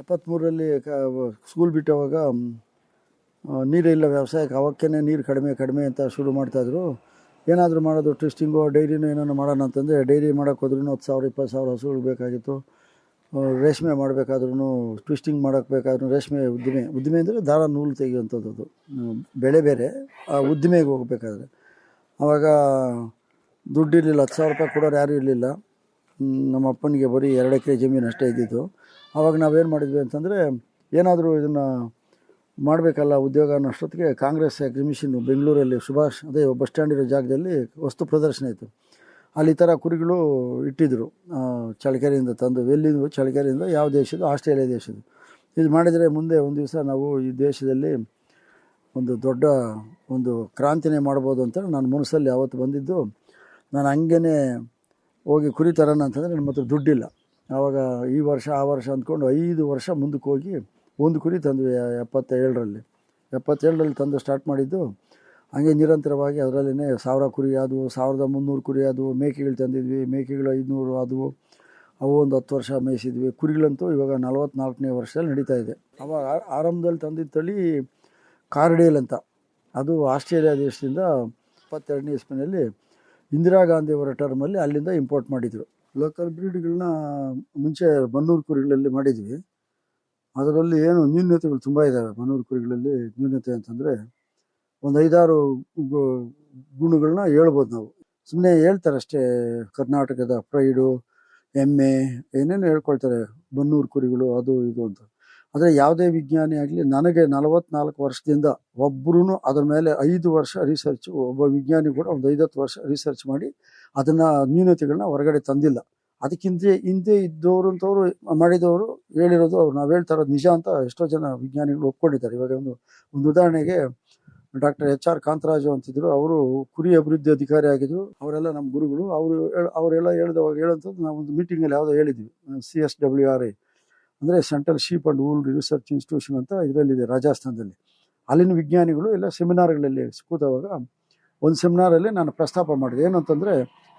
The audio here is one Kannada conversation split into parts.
ಎಪ್ಪತ್ತ್ಮೂರರಲ್ಲಿ ಸ್ಕೂಲ್ ಬಿಟ್ಟವಾಗ ನೀರಿಲ್ಲ ವ್ಯವಸಾಯಕ್ಕೆ ಅವಕ್ಕೇ ನೀರು ಕಡಿಮೆ ಕಡಿಮೆ ಅಂತ ಶುರು ಮಾಡ್ತಾಯಿದ್ರು ಏನಾದರೂ ಮಾಡೋದು ಟ್ವಿಸ್ಟಿಂಗು ಡೈರಿನೂ ಏನಾದ್ರು ಮಾಡೋಣ ಅಂತಂದರೆ ಡೈರಿ ಮಾಡೋಕ್ಕೆ ಹೋದ್ರೂ ಹತ್ತು ಸಾವಿರ, ಇಪ್ಪತ್ತು ಸಾವಿರ ಹಸುಗಳು ಬೇಕಾಗಿತ್ತು. ರೇಷ್ಮೆ ಮಾಡಬೇಕಾದ್ರೂ ಟ್ವಿಸ್ಟಿಂಗ್ ಮಾಡೋಕ್ಕೆ ರೇಷ್ಮೆ ಉದ್ದಿಮೆ ಉದ್ದಿಮೆ ಅಂದರೆ ದಾರ ನೂಲು ತೆಗೆಯುವಂಥದ್ದು. ಬೆಳೆ ಬೇರೆ, ಆ ಉದ್ದಿಮೆಗೆ ಹೋಗಬೇಕಾದ್ರೆ. ಆವಾಗ ದುಡ್ಡಿರಲಿಲ್ಲ ಹತ್ತು ಸಾವಿರ ರೂಪಾಯಿ ಕೊಡೋರು ಯಾರೂ ಇರಲಿಲ್ಲ. ನಮ್ಮ ಅಪ್ಪನಿಗೆ ಬರೀ ಎರಡು ಎಕರೆ ಜಮೀನು ಅಷ್ಟೇ ಇದ್ದಿದ್ದು. ಆವಾಗ ನಾವೇನು ಮಾಡಿದ್ವಿ ಅಂತಂದರೆ ಏನಾದರೂ ಇದನ್ನು ಮಾಡಬೇಕಲ್ಲ ಉದ್ಯೋಗ ಅನ್ನೋ ಅಷ್ಟೊತ್ತಿಗೆ ಕಾಂಗ್ರೆಸ್ ಎಕ್ಸಿಬಿಷನ್ ಬೆಂಗಳೂರಲ್ಲಿ ಸುಭಾಷ್ ಅದೇ ಬಸ್ ಸ್ಟ್ಯಾಂಡ್ ಇರೋ ಜಾಗದಲ್ಲಿ ವಸ್ತು ಪ್ರದರ್ಶನ ಇತ್ತು. ಅಲ್ಲಿ ಥರ ಕುರಿಗಳು ಇಟ್ಟಿದ್ದರು ಚಳಕೆರೆಯಿಂದ ತಂದು ಎಲ್ಲಿಂದ ಚಳಕೆರೆಯಿಂದ ಯಾವ ದೇಶದ್ದು? ಆಸ್ಟ್ರೇಲಿಯಾ ದೇಶದ್ದು. ಇದು ಮಾಡಿದರೆ ಮುಂದೆ ಒಂದು ದಿವಸ ನಾವು ಈ ದೇಶದಲ್ಲಿ ಒಂದು ದೊಡ್ಡ ಒಂದು ಕ್ರಾಂತಿನೇ ಮಾಡ್ಬೋದು ಅಂತ ನಾನು ಮನಸ್ಸಲ್ಲಿ ಆವತ್ತು ಬಂದಿದ್ದು. ನಾನು ಹಂಗೇ ಹೋಗಿ ಕುರಿ ತರೋಣ ಅಂತಂದರೆ ನನ್ನ ಹತ್ರ ದುಡ್ಡಿಲ್ಲ. ಆವಾಗ ಈ ವರ್ಷ, ಆ ವರ್ಷ ಅಂದ್ಕೊಂಡು ಐದು ವರ್ಷ ಮುಂದಕ್ಕೆ ಹೋಗಿ ಒಂದು ಕುರಿ ತಂದ್ವಿ ಎಪ್ಪತ್ತೇಳರಲ್ಲಿ. ಎಪ್ಪತ್ತೇಳರಲ್ಲಿ ತಂದು ಸ್ಟಾರ್ಟ್ ಮಾಡಿದ್ದು ಹಾಗೆ ನಿರಂತರವಾಗಿ ಅದರಲ್ಲೇ ಸಾವಿರ ಕುರಿ ಆದವು, ಸಾವಿರದ ಮುನ್ನೂರು ಕುರಿ ಆದವು, ಮೇಕೆಗಳು ತಂದಿದ್ವಿ, ಮೇಕೆಗಳು ಐದುನೂರು ಆದವು. ಅವು ಒಂದು ಹತ್ತು ವರ್ಷ ಮೇಯಿಸಿದ್ವಿ. ಕುರಿಗಳಂತೂ ಇವಾಗ ನಲವತ್ತ್ನಾಲ್ಕನೇ ವರ್ಷದಲ್ಲಿ ನಡೀತಾ ಇದೆ. ಅವಾಗ ಆರಂಭದಲ್ಲಿ ತಂದಿದ್ದ ತಳಿ ಕಾರ್ಡೇಲ್ ಅಂತ. ಅದು ಆಸ್ಟ್ರೇಲಿಯಾ ದೇಶದಿಂದ ಇಪ್ಪತ್ತೆರಡನೇ ಇಸ್ವಿನಲ್ಲಿ ಇಂದಿರಾ ಗಾಂಧಿ ಅವರ ಟರ್ಮಲ್ಲಿ ಅಲ್ಲಿಂದ ಇಂಪೋರ್ಟ್ ಮಾಡಿದರು. ಲೋಕಲ್ ಬ್ರೀಡ್ಗಳನ್ನ ಮುಂಚೆ ಬನ್ನೂರು ಕುರಿಗಳಲ್ಲಿ ಮಾಡಿದ್ವಿ. ಅದರಲ್ಲಿ ಏನು ನ್ಯೂನ್ಯತೆಗಳು ತುಂಬ ಇದ್ದಾವೆ ಬನ್ನೂರು ಕುರಿಗಳಲ್ಲಿ ನ್ಯೂನ್ಯತೆ ಅಂತಂದರೆ ಒಂದು ಐದಾರು ಗುಣಗಳನ್ನ ಹೇಳ್ಬೋದು ನಾವು. ಸುಮ್ಮನೆ ಹೇಳ್ತಾರೆ ಅಷ್ಟೇ ಕರ್ನಾಟಕದ ಪ್ರೈಡು ಎಮ್ಮೆ ಏನೇನು ಹೇಳ್ಕೊಳ್ತಾರೆ. ಬನ್ನೂರು ಕುರಿಗಳು, ಅದು, ಇದು ಅಂತ. ಆದರೆ ಯಾವುದೇ ವಿಜ್ಞಾನಿ ಆಗಲಿ, ನನಗೆ ನಲವತ್ನಾಲ್ಕು ವರ್ಷದಿಂದ ಒಬ್ಬರೂ ಅದ್ರ ಮೇಲೆ ಐದು ವರ್ಷ ರಿಸರ್ಚ್ ಒಬ್ಬ ವಿಜ್ಞಾನಿ ಕೂಡ ಒಂದು ಐದತ್ತು ವರ್ಷ ರಿಸರ್ಚ್ ಮಾಡಿ ಅದನ್ನು ನ್ಯೂನತೆಗಳನ್ನ ಹೊರಗಡೆ ತಂದಿಲ್ಲ. ಅದಕ್ಕಿಂತ ಹಿಂದೆ ಇದ್ದವರು ಅಂತವರು ಮಾಡಿದವರು ಹೇಳಿರೋದು ಅವ್ರು. ನಾವು ಹೇಳ್ತಾ ಇರೋದು ನಿಜ ಅಂತ ಎಷ್ಟೋ ಜನ ವಿಜ್ಞಾನಿಗಳು ಒಪ್ಕೊಂಡಿದ್ದಾರೆ. ಇವಾಗ ಒಂದು ಒಂದು ಉದಾಹರಣೆಗೆ ಡಾಕ್ಟರ್ ಎಚ್ ಆರ್ ಕಾಂತರಾಜು ಅಂತಿದ್ರು. ಅವರು ಕುರಿ ಅಭಿವೃದ್ಧಿ ಅಧಿಕಾರಿ ಆಗಿದ್ರು. ಅವರೆಲ್ಲ ನಮ್ಮ ಗುರುಗಳು. ಅವರು ಅವರೆಲ್ಲ ಹೇಳಿದವಾಗ ಹೇಳೋಂಥದ್ದು ನಾವು ಒಂದು ಮೀಟಿಂಗಲ್ಲಿ ಯಾವುದೋ ಹೇಳಿದ್ವಿ. C S W R I. ಅಂದರೆ central sheep and wool research institution ಅಂತ ಇದರಲ್ಲಿದೆ ರಾಜಸ್ಥಾನದಲ್ಲಿ. ಅಲ್ಲಿನ ವಿಜ್ಞಾನಿಗಳು ಎಲ್ಲ ಸೆಮಿನಾರ್ಗಳಲ್ಲಿ ಕೂತವಾಗ ಒಂದು ಸೆಮಿನಾರಲ್ಲಿ ನಾನು ಪ್ರಸ್ತಾಪ ಮಾಡಿದೆ. ಏನು ಅಂತಂದರೆ,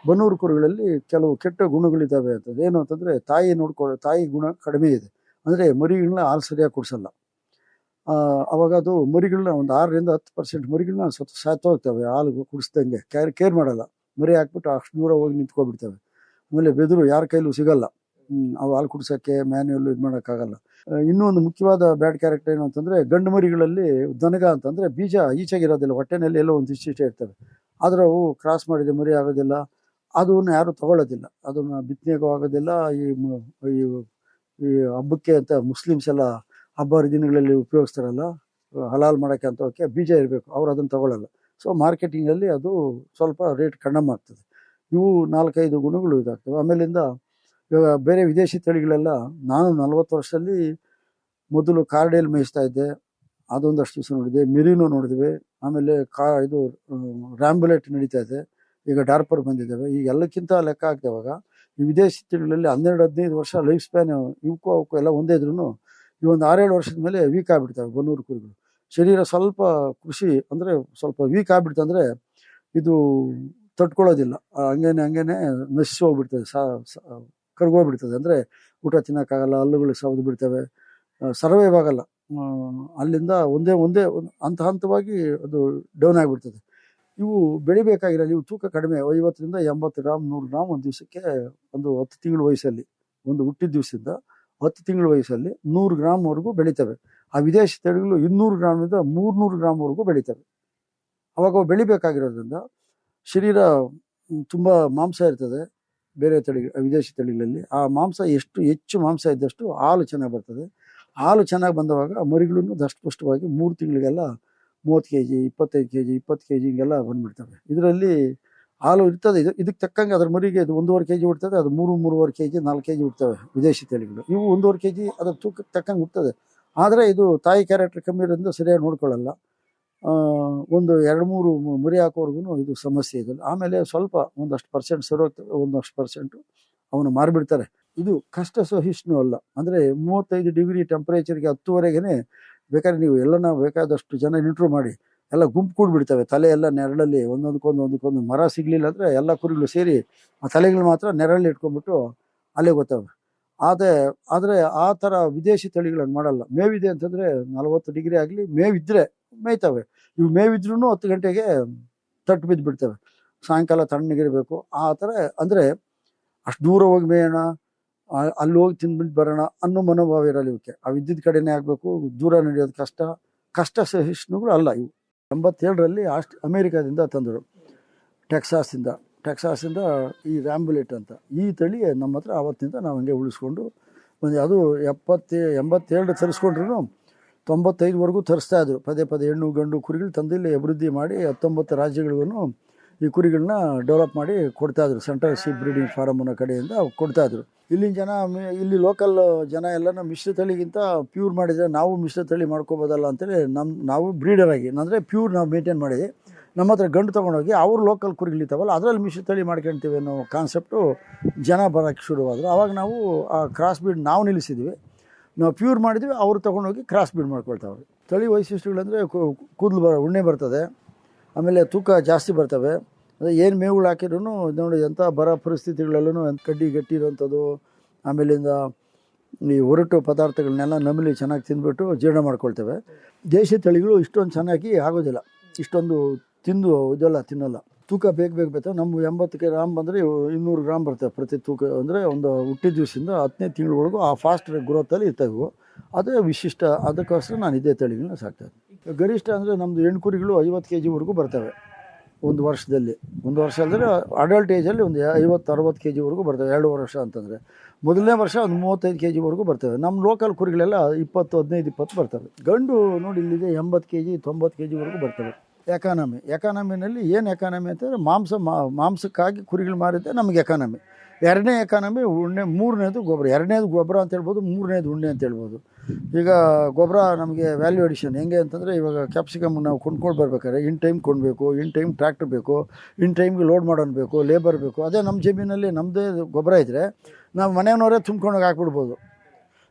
ಬನ್ನೂರು ಕುರುಗಳಲ್ಲಿ ಕೆಲವು ಕೆಟ್ಟ ಗುಣಗಳಿದ್ದಾವೆ ಅಂತ ಏನು ಅಂತಂದರೆ ತಾಯಿ ನೋಡ್ಕೊ, ತಾಯಿ ಗುಣ ಕಡಿಮೆ ಇದೆ. ಅಂದರೆ ಮರಿಗಳನ್ನ ಹಾಲು ಸರಿಯಾಗಿ ಕುಡಿಸಲ್ಲ. ಅವಾಗ ಅದು ಮರಿಗಳನ್ನ ಒಂದು ಆರರಿಂದ ಹತ್ತು ಪರ್ಸೆಂಟ್ ಮರಿಗಳನ್ನ ಸ್ವಲ್ಪ ಸಾಯ್ತೋಗ್ತವೆ ಹಾಲು ಕುಡಿಸ್ದಂಗೆ. ಕೇರ್ ಕೇರ್ ಮಾಡಲ್ಲ. ಮರಿ ಹಾಕ್ಬಿಟ್ಟು ಅಷ್ಟು ದೂರ ಹೋಗಿ ನಿಂತ್ಕೊಬಿಡ್ತವೆ. ಆಮೇಲೆ ಬೆದರು ಯಾರ ಕೈಲೂ ಸಿಗಲ್ಲ. ಅವು ಹಾಲು ಕುಡಿಸೋಕ್ಕೆ ಮ್ಯಾನ್ಯಲ್ ಇದು ಮಾಡೋಕ್ಕಾಗಲ್ಲ. ಇನ್ನೂ ಒಂದು ಮುಖ್ಯವಾದ ಬ್ಯಾಡ್ ಕ್ಯಾರೆಕ್ಟರ್ ಏನು ಅಂತಂದರೆ ಗಂಡು ಮರಿಗಳಲ್ಲಿ ದನಗ ಅಂತಂದರೆ, ಬೀಜ ಈಚೆಗಿರೋದಿಲ್ಲ, ಹೊಟ್ಟೆನಲ್ಲಿ ಎಲ್ಲೋ ಒಂದು ಇಷ್ಟಿಷ್ಟೇ ಇರ್ತವೆ. ಆದರೆ ಅವು ಕ್ರಾಸ್ ಮಾಡಿದ ಮರಿ ಆಗೋದಿಲ್ಲ, ಅದನ್ನ ಯಾರು ತಗೊಳ್ಳೋದಿಲ್ಲ. ಅದನ್ನು ಬಿತ್ತನೆಗೂ ಆಗೋದಿಲ್ಲ, ಈ ಈ ಹಬ್ಬಕ್ಕೆ ಅಂತ ಮುಸ್ಲಿಮ್ಸ್ ಎಲ್ಲ ಹಬ್ಬ ಹರಿದಿನಗಳಲ್ಲಿ ಉಪಯೋಗಿಸ್ತಾರಲ್ಲ ಹಲಾಲ್ ಮಾಡೋಕ್ಕೆ ಅಂತ ಹೋಗಕ್ಕೆ ಬೀಜ ಇರಬೇಕು, ಅವ್ರು ಅದನ್ನು ತಗೊಳ್ಳಲ್ಲ. ಸೊ ಮಾರ್ಕೆಟಿಂಗಲ್ಲಿ ಅದು ಸ್ವಲ್ಪ ರೇಟ್ ಕಡಿಮೆ ಆಗ್ತದೆ. ಇವು ನಾಲ್ಕೈದು ಗುಣಗಳು ಇದಾಗ್ತವೆ. ಆಮೇಲಿಂದ ಇವಾಗ ಬೇರೆ ವಿದೇಶಿ ತಳಿಗಳೆಲ್ಲ ನಾನು ನಲ್ವತ್ತು ವರ್ಷದಲ್ಲಿ ಮೊದಲು ಕಾರ್ಡೇಲ್ ಮೇಯಿಸ್ತಾ ಇದ್ದೆ. ಅದೊಂದಷ್ಟು ದಿವಸ ನೋಡಿದೆ. ಮಿರಿನೋ ನೋಡಿದ್ವಿ. ಆಮೇಲೆ ಕಾ ಇದು ರ್ಯಾಂಬುಲೆಟ್ ನಡೀತಾ ಇದೆ. ಈಗ ಡಾರ್ಪರ್ ಬಂದಿದ್ದಾವೆ. ಈಗ ಎಲ್ಲಕ್ಕಿಂತ ಲೆಕ್ಕ ಹಾಕ್ದವಾಗ ಈ ವಿದೇಶಿ ತಳಿಗಳಲ್ಲಿ ಹನ್ನೆರಡು, ಹದಿನೈದು ವರ್ಷ ಲೈಫ್ ಸ್ಪ್ಯಾನ್ ಇವಕ್ಕೂ ಅವಕ್ಕೂ ಎಲ್ಲ ಒಂದೇ ಇದ್ರೂ ಈ ಒಂದು ಆರೇಳು ವರ್ಷದ ಮೇಲೆ ವೀಕ್ ಆಗಿಬಿಡ್ತವೆ ಬನ್ನೂರು ಕುರಿಗಳು. ಶರೀರ ಸ್ವಲ್ಪ ಕೃಷಿ ಅಂದರೆ ಸ್ವಲ್ಪ ವೀಕ್ ಆಗಿಬಿಡ್ತಂದ್ರೆ ಇದು ತಟ್ಕೊಳ್ಳೋದಿಲ್ಲ. ಹಂಗೇನೆ ಹಂಗೇನೆ ನಶಿಸಿ ಹೋಗ್ಬಿಡ್ತದೆ. ಸಾ ಕರ್ಗೋಗ್ಬಿಡ್ತದೆ. ಅಂದರೆ ಊಟ ತಿನ್ನೋಕ್ಕಾಗಲ್ಲ, ಹಲ್ಲುಗಳು ಸವದು ಬಿಡ್ತವೆ. ಸರ್ವೈವ್ ಆಗಲ್ಲ ಅಲ್ಲಿಂದ ಒಂದೇ ಒಂದೇ ಹಂತ ಹಂತವಾಗಿ ಅದು ಡೌನ್ ಆಗಿಬಿಡ್ತದೆ. ಇವು ಬೆಳಿಬೇಕಾಗಿರಲ್ಲ ಇವು ತೂಕ ಕಡಿಮೆ. ಐವತ್ತರಿಂದ ಎಂಬತ್ತು ಗ್ರಾಮ್, ನೂರು ಗ್ರಾಮ್ ಒಂದು ದಿವಸಕ್ಕೆ ಒಂದು ಹತ್ತು ತಿಂಗಳ ವಯಸ್ಸಲ್ಲಿ, ಒಂದು ಹುಟ್ಟಿದ ದಿವಸದಿಂದ ಹತ್ತು ತಿಂಗಳ ವಯಸ್ಸಲ್ಲಿ ನೂರು ಗ್ರಾಮ್ವರೆಗೂ ಬೆಳಿತವೆ. ಆ ವಿದೇಶಿ ತಳಿಗಳು ಇನ್ನೂರು ಗ್ರಾಮಿಂದ ಮೂರ್ನೂರು ಗ್ರಾಮ್ವರೆಗೂ ಬೆಳಿತವೆ. ಅವಾಗ ಅವು ಬೆಳಿಬೇಕಾಗಿರೋದ್ರಿಂದ ಶರೀರ ತುಂಬ ಮಾಂಸ ಇರ್ತದೆ. ಬೇರೆ ತಳಿ, ವಿದೇಶಿ ತಳಿಗಳಲ್ಲಿ ಆ ಮಾಂಸ ಎಷ್ಟು ಹೆಚ್ಚು ಮಾಂಸ ಇದ್ದಷ್ಟು ಹಾಲು ಚೆನ್ನಾಗಿ ಬರ್ತದೆ. ಹಾಲು ಚೆನ್ನಾಗಿ ಬಂದವಾಗ ಮರಿಗಳನ್ನು ದಷ್ಟಪುಷ್ಟವಾಗಿ ಮೂರು ತಿಂಗಳಿಗೆಲ್ಲ ಮೂವತ್ತು ಕೆ ಜಿ ಇಪ್ಪತ್ತೈದು ಕೆ ಜಿ ಇಪ್ಪತ್ತು ಕೆ ಜಿ ಹಿಂಗೆಲ್ಲ ಬಂದುಬಿಡ್ತವೆ. ಇದರಲ್ಲಿ ಹಾಲು ಇರ್ತದೆ. ಇದು ಇದಕ್ಕೆ ತಕ್ಕಂಗೆ ಅದ್ರ ಮರಿಗೆ ಇದು ಒಂದೂವರೆ ಕೆ ಜಿ ಹುಡ್ತದೆ ಅದು ಮೂರು, ಮೂರುವರೆ ಕೆ ಜಿ ನಾಲ್ಕು ಕೆ ಜಿ ಹುಡ್ತವೆ ವಿದೇಶಿ ತಳಿಗಳು. ಇವು ಒಂದೂವರೆ ಕೆ ಜಿ ಅದ್ರ ತೂಕಕ್ಕೆ ತಕ್ಕಂಗೆ ಹುಡ್ತದೆ ಆದರೆ ಇದು ತಾಯಿ ಕ್ಯಾರೆಕ್ಟರ್ ಕಮ್ಮಿ ಇರೋದ್ರಿಂದ ಸರಿಯಾಗಿ ನೋಡ್ಕೊಳ್ಳಲ್ಲ. ಒಂದು ಎರಡು ಮೂರು ಮುರಿ ಹಾಕೋರ್ಗು ಇದು ಸಮಸ್ಯೆ ಇದೆ. ಆಮೇಲೆ ಸ್ವಲ್ಪ ಒಂದಷ್ಟು ಪರ್ಸೆಂಟ್ ಸರೋ ಒಂದಷ್ಟು ಪರ್ಸೆಂಟು ಅವನು ಮಾರಿಬಿಡ್ತಾರೆ. ಇದು ಕಷ್ಟ ಸಹಿಷ್ಣು ಅಲ್ಲ. ಅಂದರೆ ಮೂವತ್ತೈದು ಡಿಗ್ರಿ ಟೆಂಪರೇಚರ್ಗೆ ಹತ್ತುವರೆಗೇ ಬೇಕಾದ್ರೆ ನೀವು ಎಲ್ಲನ ಬೇಕಾದಷ್ಟು ಜನ ಇಂಟ್ರೂ ಮಾಡಿ, ಎಲ್ಲ ಗುಂಪು ಕೂಡ್ಬಿಡ್ತವೆ. ತಲೆ ಎಲ್ಲ ನೆರಳಲ್ಲಿ ಒಂದೊಂದಕ್ಕೊಂದು ಒಂದಕ್ಕೊಂದು ಮರ ಸಿಗಲಿಲ್ಲ ಅಂದರೆ ಎಲ್ಲ ಕುರಿಗಳು ಸೇರಿ ಆ ತಲೆಗಳು ಮಾತ್ರ ನೆರಳಲ್ಲಿ ಇಟ್ಕೊಂಡ್ಬಿಟ್ಟು ಅಲ್ಲೇ ಗೊತ್ತವೆ ಆದರೆ ಆದರೆ ಆ ಥರ ವಿದೇಶಿ ತಳಿಗಳನ್ನು ಮಾಡಲ್ಲ. ಮೇವಿದೆ ಅಂತಂದರೆ ನಲವತ್ತು ಡಿಗ್ರಿ ಆಗಲಿ ಮೇವಿದ್ರೆ ಮೇಯ್ತವೆ. ಇವು ಮೇವಿದ್ರು ಹತ್ತು ಗಂಟೆಗೆ ತಟ್ಟು ಬಿದ್ದು ಬಿಡ್ತವೆ ಸಾಯಂಕಾಲ ತಣ್ಣಗಿರಬೇಕು. ಆ ಥರ ಅಂದರೆ ಅಷ್ಟು ದೂರ ಹೋಗಿ ಮೇಯೋಣ ಅಲ್ಲಿ ಹೋಗಿ ತಿಂದ್ಬಿಟ್ಟು ಬರೋಣ ಅನ್ನೋ ಮನೋಭಾವ ಇರಲ್ಲ ಇವಕ್ಕೆ ಆ ವಿದ್ಯುತ್ ಕಡೆನೇ ಆಗಬೇಕು, ದೂರ ನಡೆಯೋದು ಕಷ್ಟ. ಕಷ್ಟ ಸಹಿಷ್ಣುಗಳು ಅಲ್ಲ ಇವು. ಎಂಬತ್ತೇಳರಲ್ಲಿ ಆಸ್ಟ್, ಅಮೇರಿಕಾದಿಂದ ತಂದರು. ಟೆಕ್ಸಾಸಿಂದ. ಟೆಕ್ಸಾಸಿಂದ ಈ ರ್ಯಾಂಬುಲೆಟ್ ಅಂತ. ಈ ತಳಿ ನಮ್ಮ ಹತ್ರ ಆವತ್ತಿಂದ ನಾವು ಹಂಗೆ ಉಳಿಸ್ಕೊಂಡು ಒಂದು ಅದು ಎಪ್ಪತ್ತೇ ಎಂಬತ್ತೇಳು ತರಿಸ್ಕೊಂಡ್ರು ತೊಂಬತ್ತೈದುವರೆಗೂ ತರಿಸ್ತಾ ಇದ್ರು. ಪದೇ ಪದೇ ಹೆಣ್ಣು ಗಂಡು ಕುರಿಗಳು ತಂದಿಲ್ಲಿ ಅಭಿವೃದ್ಧಿ ಮಾಡಿ ಹತ್ತೊಂಬತ್ತು ರಾಜ್ಯಗಳಿಗೂ ಈ ಕುರಿಗಳನ್ನ ಡೆವಲಪ್ ಮಾಡಿ ಕೊಡ್ತಾಯಿದ್ರು ಸೆಂಟ್ರಲ್ ಶೀಪ್ ಬ್ರೀಡಿಂಗ್ ಫಾರಮ್ನ ಕಡೆಯಿಂದ ಕೊಡ್ತಾಯಿದ್ರು ಇಲ್ಲಿನ ಜನ, ಇಲ್ಲಿ ಲೋಕಲ್ ಜನ ಎಲ್ಲನ ಮಿಶ್ರ ತಳಿಗಿಂತ ಪ್ಯೂರ್ ಮಾಡಿದರೆ ನಾವು ಮಿಶ್ರ ತಳಿ ಮಾಡ್ಕೋಬೋದಲ್ಲ ಅಂತೇಳಿ ನಮ್ಮ ನಾವು ಬ್ರೀಡರ್ ಆಗಿ, ಅಂದರೆ ಪ್ಯೂರ್ ನಾವು ಮೇಂಟೈನ್ ಮಾಡಿದೆ ನಮ್ಮ ಹತ್ರ ಗಂಡು ತೊಗೊಂಡೋಗಿ ಅವ್ರು ಲೋಕಲ್ ಕುರಿಗಳಿತಾವಲ್ಲ ಅದರಲ್ಲಿ ಮಿಶ್ರ ತಳಿ ಮಾಡ್ಕೊಳ್ತೀವಿ ಅನ್ನೋ ಕಾನ್ಸೆಪ್ಟು ಜನ ಬರೋಕ್ಕೆ ಶುರುವಾದರು. ಆವಾಗ ನಾವು ಆ ಕ್ರಾಸ್ ಬ್ರೀಡ್ ನಾವು ನಿಲ್ಲಿಸಿದ್ವಿ. ನಾವು ಪ್ಯೂರ್ ಮಾಡಿದ್ವಿ, ಅವರು ತೊಗೊಂಡೋಗಿ ಕ್ರಾಸ್ ಬ್ರೀಡ್ ಮಾಡ್ಕೊಳ್ತಾವ್ರೆ. ತಳಿ ವೈಶಿಷ್ಟ್ಯಗಳಂದರೆ ಕೂದಲು ಬರ, ಉಣ್ಣೆ ಬರ್ತದೆ, ಆಮೇಲೆ ತೂಕ ಜಾಸ್ತಿ ಬರ್ತವೆ. ಅದೇ ಏನು ಮೇವುಗಳು ಹಾಕಿದ್ರು ನೋಡಿ ಎಂಥ ಬರ ಪರಿಸ್ಥಿತಿಗಳಲ್ಲೂ ಕಡ್ಡಿ ಗಟ್ಟಿ ಇರೋಂಥದ್ದು ಆಮೇಲಿಂದ ಈ ಹೊರಟು ಪದಾರ್ಥಗಳನ್ನೆಲ್ಲ ನಮ್ಮಲ್ಲಿ ಚೆನ್ನಾಗಿ ತಿಂದ್ಬಿಟ್ಟು ಜೀರ್ಣ ಮಾಡ್ಕೊಳ್ತೇವೆ. ದೇಶಿ ತಳಿಗಳು ಇಷ್ಟೊಂದು ಚೆನ್ನಾಗಿ ಆಗೋದಿಲ್ಲ. ಇಷ್ಟೊಂದು ತಿಂದು ಇದೆಲ್ಲ ತಿನ್ನಲ್ಲ. ತೂಕ ಬೇಗ ಬೇಗ ಬೇಕು ನಮ್ಮ ಎಂಬತ್ತು ಗ್ರಾಮ್ ಬಂದರೆ ಇನ್ನೂರು ಗ್ರಾಮ್ ಬರ್ತವೆ ಪ್ರತಿ ತೂಕ. ಅಂದರೆ ಒಂದು ಹುಟ್ಟಿದ ದಿವಸದಿಂದ ಹತ್ತನೇ ತಿಂಗಳವರೆಗೂ ಆ ಫಾಸ್ಟ್ ಗ್ರೋತಲ್ಲಿ ಇರ್ತವೆ ಅದೇ ವಿಶಿಷ್ಟ. ಅದಕ್ಕೋಸ್ಕರ ನಾನು ಇದೇ ತಳಿಗಳನ್ನ ಸಾಕ್ತೇನೆ ಗರಿಷ್ಠ ಅಂದರೆ ನಮ್ಮದು ಹೆಣ್ಣು ಕುರಿಗಳು ಐವತ್ತು ಕೆ ಜಿವರೆಗೂ ಬರ್ತವೆ ಒಂದು ವರ್ಷದಲ್ಲಿ. ಒಂದು ವರ್ಷ ಅಂದರೆ ಅಡಲ್ಟ್ ಏಜಲ್ಲಿ ಒಂದು ಐವತ್ತು, ಅರವತ್ತು ಕೆ ಜಿವರೆಗೂ ಬರ್ತವೆ. ಎರಡು ವರ್ಷ ಅಂತಂದರೆ. ಮೊದಲನೇ ವರ್ಷ ಒಂದು ಮೂವತ್ತೈದು ಕೆ ಜಿವರೆಗೂ ಬರ್ತವೆ. ನಮ್ಮ ಲೋಕಲ್ ಕುರಿಗಳೆಲ್ಲ ಇಪ್ಪತ್ತು, ಹದಿನೈದು, ಇಪ್ಪತ್ತು ಬರ್ತವೆ. ಗಂಡು ನೋಡಿ ಇಲ್ಲಿದೆ ಎಂಬತ್ತು ಕೆ ಜಿ ತೊಂಬತ್ತು ಕೆ ಜಿವರೆಗೂ ಬರ್ತವೆ. ಎಕಾನಮಿ ಎಕಾನಮಿನಲ್ಲಿ ಏನು ಎಕಾನಮಿ ಅಂತಂದರೆ ಮಾಂಸ ಮಾಂಸಕ್ಕಾಗಿ ಕುರಿಗಳು ಮಾರಿದ್ದೆ ನಮಗೆ ಎಕಾನಮಿ ಎರಡನೇ ಎಕಾನಮಿ ಉಣ್ಣೆ, ಮೂರನೇದು ಗೊಬ್ಬರ. ಎರಡನೇದು ಗೊಬ್ಬರ ಅಂತ ಹೇಳ್ಬೋದು, ಮೂರನೇದು ಉಣ್ಣೆ ಅಂತ ಹೇಳ್ಬೋದು. ಈಗ ಗೊಬ್ಬರ ನಮಗೆ ವ್ಯಾಲ್ಯೂ ಅಡಿಷನ್ ಹೆಂಗೆ ಅಂತಂದರೆ ಇವಾಗ ಕ್ಯಾಪ್ಸಿಕಮ್ ನಾವು ಕೊಂಡ್ಕೊಂಡು ಬರ್ಬೇಕಾದ್ರೆ ಇನ್ ಟೈಮ್ ಕೊಡಬೇಕು ಇನ್ ಟೈಮ್ ಟ್ರ್ಯಾಕ್ಟರ್ ಬೇಕು ಇನ್ ಟೈಮ್ಗೆ ಲೋಡ್ ಮಾಡೋಣ ಬೇಕು ಲೇಬರ್ ಬೇಕು. ಅದೇ ನಮ್ಮ ಜಮೀನಲ್ಲಿ ನಮ್ಮದೇ ಗೊಬ್ಬರ ಇದ್ದರೆ ನಾವು ಮನೆಯವರೇ ತುಂಬ್ಕೊಂಡೋಗಿ ಹಾಕ್ಬಿಡ್ಬೋದು.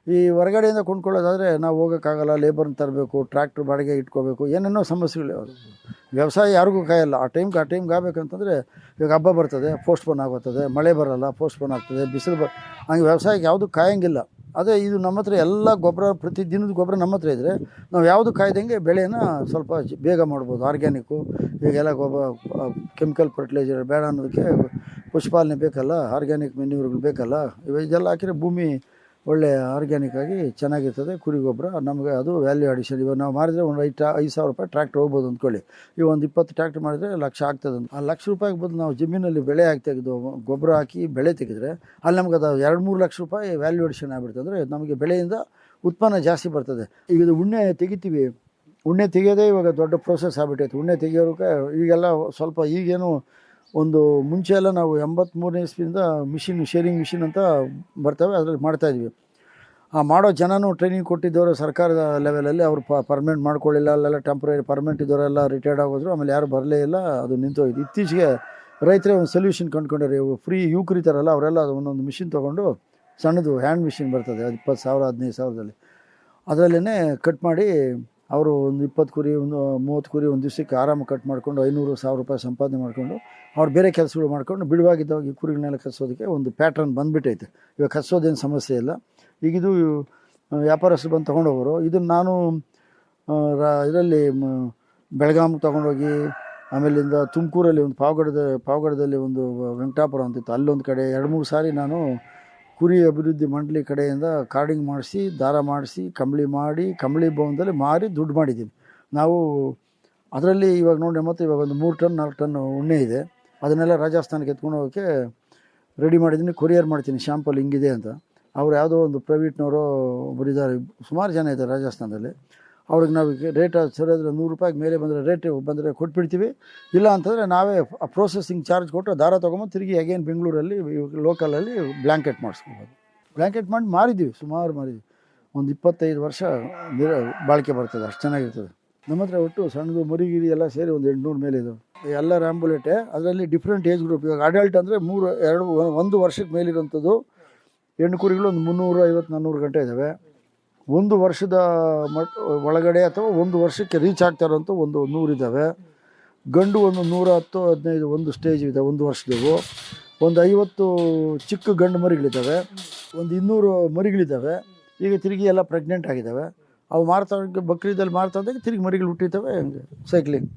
ಈ ಹೊರಗಡೆಯಿಂದ ಕೊಂಡ್ಕೊಳ್ಳೋದಾದರೆ ನಾವು ಹೋಗೋಕ್ಕಾಗಲ್ಲ ಲೇಬರ್ನ ತರಬೇಕು ಟ್ರ್ಯಾಕ್ಟ್ರ್ ಬಾಡಿಗೆ ಇಟ್ಕೋಬೇಕು, ಏನೇನೋ ಸಮಸ್ಯೆಗಳು ವ್ಯವಸಾಯ ಯಾರಿಗೂ ಕಾಯಲ್ಲ. ಆ ಟೈಮ್ಗೆ ಆ ಟೈಮ್ಗೆ ಆಗಬೇಕಂತಂದರೆ ಇವಾಗ ಹಬ್ಬ ಬರ್ತದೆ ಪೋಸ್ಟ್ಪೋನ್ ಆಗುತ್ತದೆ, ಮಳೆ ಬರಲ್ಲ ಪೋಸ್ಟ್ಪೋನ್ ಆಗ್ತದೆ, ಬಿಸಿಲು ಬ, ಹಂಗೆ ವ್ಯವಸಾಯಕ್ಕೆ ಯಾವುದು ಕಾಯಂಗಿಲ್ಲ. ಅದೇ ಇದು ನಮ್ಮ ಹತ್ರ ಎಲ್ಲ ಗೊಬ್ಬರ, ಪ್ರತಿ ದಿನದ ಗೊಬ್ಬರ ನಮ್ಮ ಹತ್ರ ಇದ್ದರೆ ನಾವು ಯಾವುದು ಕಾಯ್ದಂಗೆ ಬೆಳೆಯನ್ನು ಸ್ವಲ್ಪ ಬೇಗ ಮಾಡ್ಬೋದು. ಆರ್ಗ್ಯಾನಿಕ್ಕು ಈಗೆಲ್ಲ ಗೊಬ್ಬರ ಕೆಮಿಕಲ್ ಫರ್ಟಿಲೈಸರ್ ಬೇಡ ಅನ್ನೋದಕ್ಕೆ ಪುಷ್ಪಾಲನೆ ಬೇಕಲ್ಲ ಆರ್ಗ್ಯಾನಿಕ್ ಮೆನ್ಯೂರ್ಗಳು ಬೇಕಲ್ಲ, ಇವ ಇದೆಲ್ಲ ಹಾಕಿದ್ರೆ ಭೂಮಿ ಒಳ್ಳೆ ಆರ್ಗ್ಯಾನಿಕ್ ಆಗಿ ಚೆನ್ನಾಗಿರ್ತದೆ, ಕುರಿ ಗೊಬ್ಬರ, ನಮಗೆ ಅದು ವ್ಯಾಲ್ಯೂ ಅಡಿಷನ್ ಇವಾಗ ನಾವು ಮಾರಿದರೆ ಒಂದು ಐದು ಐದು ಸಾವಿರ ರೂಪಾಯಿ ಟ್ರ್ಯಾಕ್ಟ್ರ್ ಹೋಗ್ಬೋದು ಅಂದ್ಕೊಳ್ಳಿ. ಈ ಒಂದು ಇಪ್ಪತ್ತು ಟ್ರ್ಯಾಕ್ಟ್ರ್ ಮಾಡಿದರೆ ಲಕ್ಷ ಆಗ್ತದೆ ಆ ಲಕ್ಷ ರೂಪಾಯಿಗೆ ಬದಲು ನಾವು ಜಮೀನಲ್ಲಿ ಬೆಳೆ ಹಾಕಿ ತೆಗೆದು ಗೊಬ್ಬರ ಹಾಕಿ ಬೆಳೆ ತೆಗೆದ್ರೆ ಅಲ್ಲಿ ನಮ್ಗೆ ಅದು ಎರಡು ಮೂರು ಲಕ್ಷ ರೂಪಾಯಿ ವ್ಯಾಲ್ಯೂ ಅಡಿಷನ್ ಆಗಿಬಿಡ್ತದೆ ಅಂದರೆ ನಮಗೆ ಬೆಳೆಯಿಂದ ಉತ್ಪನ್ನ ಜಾಸ್ತಿ ಬರ್ತದೆ. ಈಗ ಇದು ಉಣ್ಣೆ ತೆಗಿತೀವಿ. ಉಣ್ಣೆ ತೆಗೆಯೋದೇ ಇವಾಗ ದೊಡ್ಡ ಪ್ರೋಸೆಸ್ ಆಗ್ಬಿಟ್ಟೈತೆ. ಉಣ್ಣೆ ತೆಗಿಯೋಕೆ ಈಗೆಲ್ಲ ಸ್ವಲ್ಪ ಈಗೇನು ಒಂದು ಮುಂಚೆ ಎಲ್ಲ ನಾವು ಎಂಬತ್ತ್ಮೂರನೇ ಇಸ್ವಿಯಿಂದ ಮಿಷಿನ್ ಶೇರಿಂಗ್ ಮಿಷಿನ್ ಅಂತ ಬರ್ತವೆ, ಅದರಲ್ಲಿ ಮಾಡ್ತಾಯಿದ್ವಿ ಆ, ಮಾಡೋ ಜನನೂ ಟ್ರೈನಿಂಗ್ ಕೊಟ್ಟಿದ್ದವರು ಸರ್ಕಾರದ ಲೆವೆಲಲ್ಲಿ ಅವರು ಪರ್ಮನೆಂಟ್ ಮಾಡ್ಕೊಳ್ಳಿಲ್ಲ, ಅಲ್ಲೆಲ್ಲ ಟೆಂಪ್ರರಿ ಪರ್ಮನೆಂಟ್ ಇದ್ದವರೆಲ್ಲ ರಿಟೈರ್ಡ್ ಆಗೋದ್ರು, ಆಮೇಲೆ ಯಾರು ಬರಲೇ ಇಲ್ಲ, ಅದು ನಿಂತೋಗಿದ್ದು ಇತ್ತೀಚೆಗೆ ರೈತರೇ ಒಂದು ಸೊಲ್ಯೂಷನ್ ಕಂಡುಕೊಂಡ್ರೆ ಫ್ರೀ ಯುವಕರು ಇದ್ದಾರಲ್ಲ, ಅವರೆಲ್ಲ ಒಂದೊಂದು ಮಿಷಿನ್ ತೊಗೊಂಡು ಸಣ್ಣದು ಹ್ಯಾಂಡ್ ಮಿಷಿನ್ ಬರ್ತದೆ, ಅದು ಇಪ್ಪತ್ತು ಸಾವಿರ, ಹದಿನೈದು ಸಾವಿರದಲ್ಲಿ. ಅದರಲ್ಲೇ ಕಟ್ ಮಾಡಿ ಅವರು ಒಂದು ಇಪ್ಪತ್ತು ಕುರಿ, ಒಂದು ಮೂವತ್ತು ಕುರಿ ಒಂದು ದಿವಸಕ್ಕೆ ಆರಾಮ ಕಟ್ ಮಾಡಿಕೊಂಡು ಐನೂರು ಸಾವಿರ ರೂಪಾಯಿ ಸಂಪಾದನೆ ಮಾಡಿಕೊಂಡು ಅವ್ರು ಬೇರೆ ಕೆಲಸಗಳು ಮಾಡ್ಕೊಂಡು ಬಿಡುವಾಗಿದ್ದಾಗ ಈ ಕುರಿಗಳನ್ನೆಲ್ಲ ಕಸೋದಕ್ಕೆ ಒಂದು ಪ್ಯಾಟ್ರನ್ ಬಂದುಬಿಟ್ಟೈತೆ. ಇವಾಗ ಕಸೋದೇನು ಸಮಸ್ಯೆ ಇಲ್ಲ. ಈಗ ಇದು ವ್ಯಾಪಾರಸ್ಥರು ಬಂದು ತೊಗೊಂಡೋಗೋರು, ಇದನ್ನು ನಾನು ಇದರಲ್ಲಿ ಬೆಳಗಾಮ್ ತೊಗೊಂಡೋಗಿ ಆಮೇಲಿಂದ ತುಮಕೂರಲ್ಲಿ ಒಂದು ಪಾವಗಡದ, ಪಾವಗಡದಲ್ಲಿ ಒಂದು ವೆಂಕಟಾಪುರ ಅಂತಿತ್ತು. ಅಲ್ಲೊಂದು ಕಡೆ ಎರಡು ಮೂರು ಸಾರಿ ನಾನು ಕುರಿ ಅಭಿವೃದ್ಧಿ ಮಂಡಳಿ ಕಡೆಯಿಂದ ಕಾರ್ಡಿಂಗ್ ಮಾಡಿಸಿ, ದಾರ ಮಾಡಿಸಿ, ಕಂಬಳಿ ಮಾಡಿ, ಕಂಬಳಿ ಭವನದಲ್ಲಿ ಮಾರಿ ದುಡ್ಡು ಮಾಡಿದ್ದೀನಿ. ನಾವು ಅದರಲ್ಲಿ ಇವಾಗ ನೋಡಿ ಮತ್ತು ಇವಾಗ ಒಂದು ಮೂರು ಟನ್, ನಾಲ್ಕು ಟನ್ ಉಣ್ಣೆ ಇದೆ. ಅದನ್ನೆಲ್ಲ ರಾಜಸ್ಥಾನಕ್ಕೆ ಎತ್ಕೊಂಡು ಹೋಗೋಕ್ಕೆ ರೆಡಿ ಮಾಡಿದ್ದೀನಿ. ಕೊರಿಯರ್ ಮಾಡ್ತೀನಿ ಶ್ಯಾಂಪಲ್ ಹಿಂಗಿದೆ ಅಂತ. ಅವ್ರು ಯಾವುದೋ ಒಂದು ಪ್ರೈವೇಟ್ನವರು ಒಬ್ಬರಿದ್ದಾರೆ ಸುಮಾರು ಜನ ಇದ್ದಾರೆ ರಾಜಸ್ಥಾನದಲ್ಲಿ. ಅವ್ರಿಗೆ ನಾವು ರೇಟ್ ಸರಿಯಾದ್ರೆ ನೂರು ರೂಪಾಯಿಗೆ ಮೇಲೆ ಬಂದರೆ ರೇಟ್ ಬಂದರೆ ಕೊಟ್ಬಿಡ್ತೀವಿ. ಇಲ್ಲ ಅಂತಂದರೆ ನಾವೇ ಪ್ರೋಸೆಸಿಂಗ್ ಚಾರ್ಜ್ ಕೊಟ್ಟು ದಾರ ತೊಗೊಂಬಂದು ತಿರುಗಿ ಅಗೇನ್ ಬೆಂಗಳೂರಲ್ಲಿ ಲೋಕಲಲ್ಲಿ ಬ್ಲ್ಯಾಂಕೆಟ್ ಮಾಡಿಸ್ಕೊಬೋದು. ಬ್ಲ್ಯಾಂಕೆಟ್ ಮಾಡಿ ಮಾರಿದ್ದೀವಿ, ಸುಮಾರು ಮಾರಿದ್ದೀವಿ. ಒಂದು ಇಪ್ಪತ್ತೈದು ವರ್ಷ ನಿರ ಬಾಳಿಕೆ ಬರ್ತದೆ, ಅಷ್ಟು ಚೆನ್ನಾಗಿರ್ತದೆ. ನಮ್ಮ ಹತ್ರ ಒಟ್ಟು ಸಣ್ಣದು ಮರಿಗಿರಿ ಎಲ್ಲ ಸೇರಿ ಒಂದು ಎಂಟುನೂರು ಮೇಲೆ ಇದು ಎಲ್ಲ ರ್ಯಾಂಬುಲೆಟೆ ಅದರಲ್ಲಿ ಡಿಫ್ರೆಂಟ್ ಏಜ್ ಗ್ರೂಪ್ ಇವಾಗ ಅಡಲ್ಟ್ ಅಂದರೆ ಮೂರು, ಎರಡು, ಒಂದು ವರ್ಷಕ್ಕೆ ಮೇಲಿರೋಂಥದ್ದು ಹೆಣ್ಣು ಕುರಿಗಳು ಒಂದು ಮುನ್ನೂರು, ಐವತ್ತು ನಾನ್ನೂರು ಗಂಟೆ ಇದ್ದಾವೆ ಒಂದು ವರ್ಷದ ಮಟ್ ಒಳಗಡೆ ಅಥವಾ ಒಂದು ವರ್ಷಕ್ಕೆ ರೀಚ್ ಆಗ್ತಾ ಇರೋಂಥ ಒಂದು ನೂರಿದ್ದಾವೆ ಗಂಡು ಒಂದು ನೂರ ಹತ್ತು, ಹದಿನೈದು ಒಂದು ಸ್ಟೇಜ್ ಇದೆ, ಒಂದು ವರ್ಷದವು. ಒಂದು ಐವತ್ತು ಚಿಕ್ಕ ಗಂಡು ಮರಿಗಳಿದ್ದಾವೆ ಒಂದು ಇನ್ನೂರು ಮರಿಗಳಿದ್ದಾವೆ ಈಗ ತಿರುಗಿ ಎಲ್ಲ ಪ್ರೆಗ್ನೆಂಟ್ ಆಗಿದ್ದಾವೆ ಅವು ಮಾರ್ತಾ ಬಕ್ರೀದಲ್ಲಿ ಮಾರ್ತಾ ಇದ್ದಾಗ ತಿರುಗಿ ಮರಿಗಳು ಹುಟ್ಟಿರ್ತವೆ ಹಂಗೆ ಸೈಕ್ಲಿಂಗ್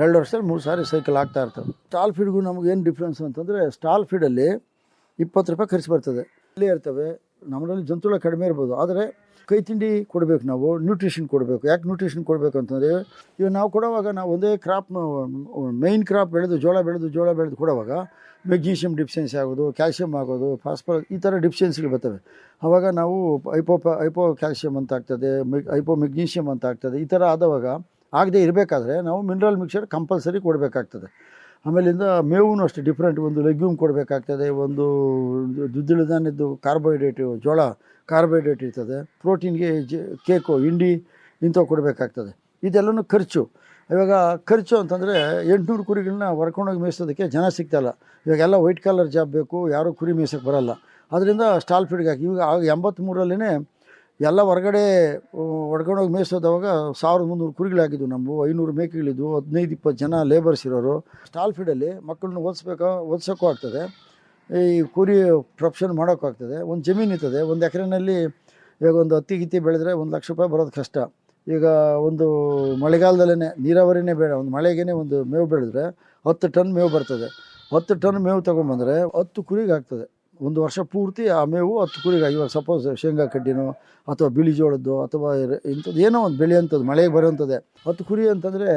ಎರಡು ವರ್ಷದಲ್ಲಿ ಮೂರು ಸಾರಿ ಸೈಕಲ್ ಆಗ್ತಾ ಇರ್ತವೆ. ಸ್ಟಾಲ್ ಫೀಡ್ಗೂ ನಮ್ಗೆ ಏನು ಡಿಫ್ರೆನ್ಸ್ ಅಂತಂದರೆ ಸ್ಟಾಲ್ ಫೀಡಲ್ಲಿ ಇಪ್ಪತ್ತು ರೂಪಾಯಿ ಖರ್ಚು ಬರ್ತದೆ. ಇಲ್ಲೇ ಇರ್ತವೆ. ನಮ್ಮಲ್ಲಿ ಜಂತುಳ ಕಡಿಮೆ ಇರ್ಬೋದು. ಆದರೆ ಕೈ ತಿಂಡಿ ಕೊಡಬೇಕು ನಾವು ನ್ಯೂಟ್ರಿಷನ್ ಕೊಡಬೇಕು. ಯಾಕೆ ನ್ಯೂಟ್ರಿಷನ್ ಕೊಡಬೇಕು ಅಂತಂದರೆ, ಇವಾಗ ನಾವು ಕೊಡೋವಾಗ ನಾವು ಒಂದೇ ಕ್ರಾಪ್ ಮೈನ್ ಕ್ರಾಪ್ ಬೆಳೆದು, ಜೋಳ ಬೆಳೆದು ಜೋಳ ಬೆಳೆದು ಕೊಡುವಾಗ ಮೆಗ್ನೀಷಿಯಮ್ ಡಿಫಿಷಿಯನ್ಸಿ ಆಗೋದು ಕ್ಯಾಲ್ಸಿಯಂ ಆಗೋದು ಫಾಸ್ಫರ್ ಈ ಥರ ಡಿಫಿಷಿಯನ್ಸಿಗಳು ಬರ್ತವೆ. ಆವಾಗ ನಾವು ಐಪೋ ಐಪೋ ಕ್ಯಾಲ್ಸಿಯಂ ಅಂತ ಆಗ್ತದೆ ಐಪೋ ಮೆಗ್ನೀಷಿಯಮ್ ಅಂತ ಆಗ್ತದೆ, ಈ ಥರ ಆದವಾಗ ಆಗದೆ ಇರಬೇಕಾದ್ರೆ ನಾವು ಮಿನರಲ್ ಮಿಕ್ಸರ್ ಕಂಪಲ್ಸರಿ ಕೊಡಬೇಕಾಗ್ತದೆ. ಆಮೇಲಿಂದ ಮೇವೂ ಅಷ್ಟು ಡಿಫ್ರೆಂಟ್ ಒಂದು ಲೆಗ್ಯೂಮ್ ಕೊಡಬೇಕಾಗ್ತದೆ, ಒಂದು ದ್ವಿದಳ ಧಾನ್ಯದ್ದು ಕಾರ್ಬೋಹೈಡ್ರೇಟ್ ಜೋಳ ಕಾರ್ಬೋಹೈಡ್ರೇಟ್ ಇರ್ತದೆ ಪ್ರೋಟೀನ್ಗೆ ಜ ಕೇಕು ಹಿಂಡಿ ಇಂಥವು ಕೊಡಬೇಕಾಗ್ತದೆ. ಇದೆಲ್ಲನೂ ಖರ್ಚು. ಇವಾಗ ಖರ್ಚು ಅಂತಂದರೆ ಎಂಟುನೂರು ಕುರಿಗಳನ್ನ ಹೊರ್ಕೊಂಡೋಗಿ ಮೇಯಿಸೋದಕ್ಕೆ ಜನ ಸಿಗ್ತಾಯಿಲ್ಲ ಇವಾಗೆಲ್ಲ ವೈಟ್ ಕಾಲರ್ ಜಾಬ್ ಬೇಕು, ಯಾರೂ ಕುರಿ ಮೇಯ್ಸೋಕ್ಕೆ ಬರೋಲ್ಲ. ಅದರಿಂದ ಸ್ಟಾಲ್ ಫೀಡ್ಗೆ ಹಾಕಿ ಇವಾಗ ಎಂಬತ್ತ್ಮೂರಲ್ಲೇ ಎಲ್ಲ ಹೊರಗಡೆ ಹೊಡ್ಕೊಂಡೋಗಿ ಮೇಯಿಸೋದವಾಗ ಸಾವಿರದ ಮುನ್ನೂರು ಕುರಿಗಳಾಗಿದ್ವು ನಮ್ಮ ಐನೂರು ಮೇಕೆಗಳಿದ್ವು, ಹದಿನೈದು, ಇಪ್ಪತ್ತು ಜನ ಲೇಬರ್ಸ್ ಇರೋರು. ಸ್ಟಾಲ್ ಫೀಡಲ್ಲಿ ಮಕ್ಕಳನ್ನ ಓದಿಸ್ಬೇಕಾ, ಓದಿಸೋಕ್ಕೂ ಆಗ್ತದೆ. ಈ ಕುರಿ ಪ್ರೊಫೆಷನ್ ಮಾಡೋಕ್ಕಾಗ್ತದೆ ಒಂದು ಜಮೀನು ಇರ್ತದೆ, ಒಂದು ಎಕರೆನಲ್ಲಿ ಇವಾಗ ಒಂದು ಹತ್ತಿ ಗಿತ್ತಿ ಬೆಳೆದ್ರೆ ಒಂದು ಲಕ್ಷ ರೂಪಾಯಿ ಬರೋದು ಕಷ್ಟ. ಈಗ ಒಂದು ಮಳೆಗಾಲದಲ್ಲೇ ನೀರಾವರಿನೇ ಬೇಡ, ಒಂದು ಮಳೆಗೇ ಒಂದು ಮೇವು ಬೆಳೆದ್ರೆ ಹತ್ತು ಟನ್ ಮೇವು ಬರ್ತದೆ. ಹತ್ತು ಟನ್ ಮೇವು ತೊಗೊಂಬಂದರೆ ಹತ್ತು ಕುರಿಗೆ ಆಗ್ತದೆ. ಒಂದು ವರ್ಷ ಪೂರ್ತಿ ಆ ಮೇವು ಹತ್ತು ಕುರಿಗೆ, ಇವಾಗ ಸಪೋಸ್ ಶೇಂಗಾ ಕಡ್ಡಿನೋ ಅಥವಾ ಬಿಳಿ ಜೋಳದ್ದು ಅಥವಾ ಇಂಥದ್ದು ಏನೋ ಒಂದು ಬೆಳೆಯಂಥದ್ದು ಮಳೆಗೆ ಬರೋಂಥದ್ದೇ ಹತ್ತು ಕುರಿ ಅಂತಂದರೆ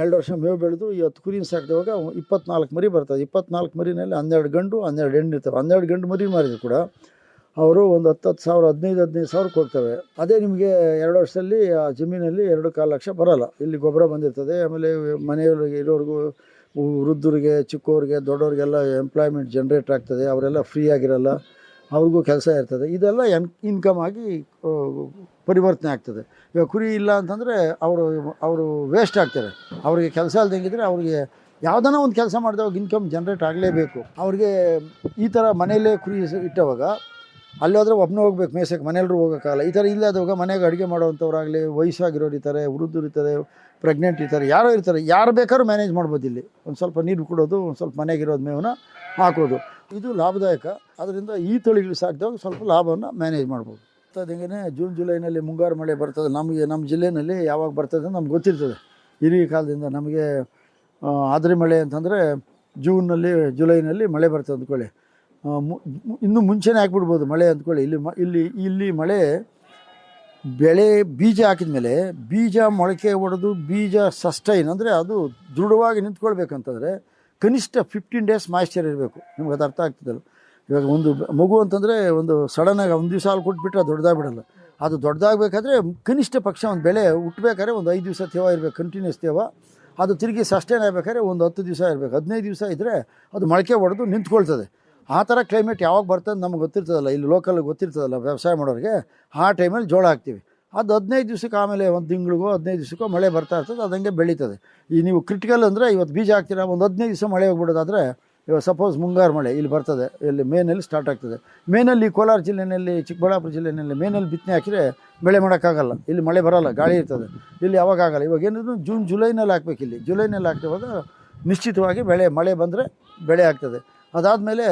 ಎರಡು ವರ್ಷ ಮೇವು ಬೆಳೆದು ಈ ಹತ್ತು ಕುರಿನ ಸಾಕಿದವಾಗ ಇಪ್ಪತ್ನಾಲ್ಕು ಮರಿ ಬರ್ತದೆ. ಇಪ್ಪತ್ನಾಲ್ಕು ಮರಿನಲ್ಲಿ ಹನ್ನೆರಡು ಗಂಡು, ಹನ್ನೆರಡು ಹೆಣ್ಣು ಇರ್ತವೆ. ಹನ್ನೆರಡು ಗಂಡು ಮರಿ ಮಾರಿದ್ರು ಕೂಡ ಅವರು ಒಂದು ಹತ್ತು ಹತ್ತು ಸಾವಿರ, ಹದಿನೈದು ಹದಿನೈದು ಸಾವಿರಕ್ಕೆ ಹೋಗ್ತವೆ. ಅದೇ ನಿಮಗೆ ಎರಡು ವರ್ಷದಲ್ಲಿ ಆ ಜಮೀನಲ್ಲಿ ಎರಡು ಕಾಲು ಲಕ್ಷ ಬರೋಲ್ಲ. ಇಲ್ಲಿ ಗೊಬ್ಬರ ಬಂದಿರ್ತದೆ, ಆಮೇಲೆ ಮನೆಯೊಳಗೆ ಇರೋರಿಗೂ ವೃದ್ಧರಿಗೆ ಚಿಕ್ಕವ್ರಿಗೆ ದೊಡ್ಡವ್ರಿಗೆಲ್ಲ ಎಂಪ್ಲಾಯ್ಮೆಂಟ್ ಜನ್ರೇಟ್ ಆಗ್ತದೆ, ಅವರೆಲ್ಲ ಫ್ರೀ ಆಗಿರಲ್ಲ, ಅವ್ರಿಗೂ ಕೆಲಸ ಇರ್ತದೆ. ಇದೆಲ್ಲ ಎನ್ ಇನ್ಕಮ್ ಆಗಿ ಪರಿವರ್ತನೆ ಆಗ್ತದೆ. ಇವಾಗ ಕುರಿ ಇಲ್ಲ ಅಂತಂದರೆ ಅವರು ಅವರು ವೇಸ್ಟ್ ಆಗ್ತಾರೆ. ಅವರಿಗೆ ಕೆಲಸ ಇಲ್ದಂಗಿದ್ರೆ ಅವ್ರಿಗೆ ಯಾವುದನ್ನ ಒಂದು ಕೆಲಸ ಮಾಡಿದವಾಗ ಇನ್ಕಮ್ ಜನ್ರೇಟ್ ಆಗಲೇಬೇಕು. ಅವ್ರಿಗೆ ಈ ಥರ ಮನೆಯಲ್ಲೇ ಕುರಿ ಇಟ್ಟವಾಗ ಅಲ್ಲಿ ಒಬ್ಬನೇ ಹೋಗ್ಬೇಕು ಮೇಸಕ್ಕೆ ಮನೆಯಲ್ಲರೂ ಹೋಗೋಕ್ಕಾಗಲ್ಲ. ಈ ಥರ ಹೋಗ ಮನೆಗೆ ಅಡುಗೆ ಮಾಡುವಂಥವ್ರಾಗಲಿ, ವಯಸ್ಸಾಗಿರೋರು ಇರ್ತಾರೆ ವೃದ್ಧರು ಇರ್ತಾರೆ ಪ್ರೆಗ್ನೆಂಟ್ ಇರ್ತಾರೆ, ಯಾರೋ ಇರ್ತಾರೆ. ಯಾರು ಬೇಕಾದ್ರೂ ಮ್ಯಾನೇಜ್ ಮಾಡ್ಬೋದು ಇಲ್ಲಿ. ಒಂದು ಸ್ವಲ್ಪ ನೀರು ಕೊಡೋದು, ಒಂದು ಸ್ವಲ್ಪ ಮನೆಗಿರೋದು ಮೇವನ್ನ ಹಾಕೋದು. ಇದು ಲಾಭದಾಯಕ. ಅದರಿಂದ ಈ ತಳಿಗಳು ಸಾಕಿದಾಗ ಸ್ವಲ್ಪ ಲಾಭವನ್ನು ಮ್ಯಾನೇಜ್ ಮಾಡ್ಬೋದು. ಅದಂಗೆ ಜೂನ್, ಜುಲೈನಲ್ಲಿ ಮುಂಗಾರು ಮಳೆ ಬರ್ತದೆ. ನಮಗೆ ನಮ್ಮ ಜಿಲ್ಲೆಯಲ್ಲಿ ಯಾವಾಗ ಬರ್ತದೆ ಅಂತ ನಮ್ಗೆ ಗೊತ್ತಿರ್ತದೆ. ಹಿರಿಯ ಕಾಲದಿಂದ ನಮಗೆ ಆದ್ರೆ ಮಳೆ ಅಂತಂದರೆ ಜೂನ್ನಲ್ಲಿ, ಜುಲೈನಲ್ಲಿ ಮಳೆ ಬರ್ತದೆ ಅಂದ್ಕೊಳ್ಳಿ. ಇನ್ನೂ ಮುಂಚೆನೇ ಹಾಕ್ಬಿಡ್ಬೋದು ಮಳೆ ಅಂದ್ಕೊಳ್ಳಿ. ಇಲ್ಲಿ ಇಲ್ಲಿ ಇಲ್ಲಿ ಮಳೆ, ಬೆಳೆ, ಬೀಜ ಹಾಕಿದ ಮೇಲೆ ಬೀಜ ಮೊಳಕೆ ಹೊಡೆದು ಬೀಜ ಸಸ್ಟೈನ್ ಅಂದರೆ ಅದು ದೃಢವಾಗಿ ನಿಂತ್ಕೊಳ್ಬೇಕಂತಂದರೆ ಕನಿಷ್ಠ ಫಿಫ್ಟೀನ್ ಡೇಸ್ ಮಾಯ್ಶ್ಚರ್ ಇರಬೇಕು. ನಿಮ್ಗೆ ಅದು ಅರ್ಥ ಆಗ್ತದಲ್ಲ? ಇವಾಗ ಒಂದು ಮಗು ಅಂತಂದರೆ ಒಂದು ಸಡನ್ನಾಗಿ ಒಂದು ದಿವಸ ಹಾಲು ಕೊಟ್ಬಿಟ್ರೆ ಅದು ದೊಡ್ಡದಾಗ್ಬಿಡಲ್ಲ. ಅದು ದೊಡ್ಡದಾಗಬೇಕಾದ್ರೆ ಕನಿಷ್ಠ ಪಕ್ಷ ಒಂದು ಬೆಳೆ ಹುಟ್ಟಬೇಕಾದ್ರೆ ಒಂದು ಐದು ದಿವಸ ತೇವ ಇರಬೇಕು ಕಂಟಿನ್ಯೂಸ್ ತೇವ. ಅದು ತಿರುಗಿ ಸಸ್ಟೈನ್ ಆಗಬೇಕಾದ್ರೆ ಒಂದು ಹತ್ತು ದಿವಸ ಇರಬೇಕು. ಹದಿನೈದು ದಿವಸ ಇದ್ದರೆ ಅದು ಮೊಳಕೆ ಹೊಡೆದು ನಿಂತ್ಕೊಳ್ತದೆ. ಆ ಥರ ಕ್ಲೈಮೇಟ್ ಯಾವಾಗ ಬರ್ತದೆ ನಮ್ಗೆ ಗೊತ್ತಿರ್ತದಲ್ಲ. ಇಲ್ಲಿ ಲೋಕಲ್ ಗೊತ್ತಿರ್ತದಲ್ಲ ವ್ಯವಸಾಯ ಮಾಡೋರಿಗೆ. ಆ ಟೈಮಲ್ಲಿ ಜೋಳ ಹಾಕ್ತೀವಿ. ಅದು ಹದಿನೈದು ದಿವ್ಸಕ್ಕೆ ಆಮೇಲೆ ಒಂದು ತಿಂಗಳಿಗೋ ಹದಿನೈದು ದಿವಸಕ್ಕೋ ಮಳೆ ಬರ್ತಾ ಇರ್ತದೆ, ಅದು ಹಂಗೆ ಬೆಳೀತದೆ. ಈ ನೀವು ಕ್ರಿಟಿಕಲ್ ಅಂದರೆ ಇವತ್ತು ಬೀಜ ಹಾಕ್ತೀರಾ, ಒಂದು ಹದಿನೈದು ದಿವಸ ಮಳೆ ಹೋಗ್ಬಿಡೋದಾದ್ರೆ ಇವಾಗ ಸಪೋಸ್ ಮುಂಗಾರು ಮಳೆ ಇಲ್ಲಿ ಬರ್ತದೆ, ಇಲ್ಲಿ ಮೇನಲ್ಲಿ ಸ್ಟಾರ್ಟ್ ಆಗ್ತದೆ. ಮೇನಲ್ಲಿ ಕೋಲಾರ ಜಿಲ್ಲೆಯಲ್ಲಿ ಚಿಕ್ಕಬಳ್ಳಾಪುರ ಜಿಲ್ಲೆಯಲ್ಲಿ ಮೇನಲ್ಲಿ ಬಿತ್ತನೆ ಹಾಕಿದರೆ ಬೆಳೆ ಮಾಡೋಕ್ಕಾಗಲ್ಲ. ಇಲ್ಲಿ ಮಳೆ ಬರೋಲ್ಲ, ಗಾಳಿ ಇರ್ತದೆ. ಇಲ್ಲಿ ಯಾವಾಗ ಆಗಲ್ಲ. ಇವಾಗ ಏನಿದ್ರು ಜೂನ್ ಜುಲೈನಲ್ಲಿ ಹಾಕ್ಬೇಕು ಇಲ್ಲಿ. ಜುಲೈನಲ್ಲಿ ಹಾಕ್ತಿವಾಗ ನಿಶ್ಚಿತವಾಗಿ ಬೆಳೆ, ಮಳೆ ಬಂದರೆ ಬೆಳೆ ಆಗ್ತದೆ. ಅದಾದಮೇಲೆ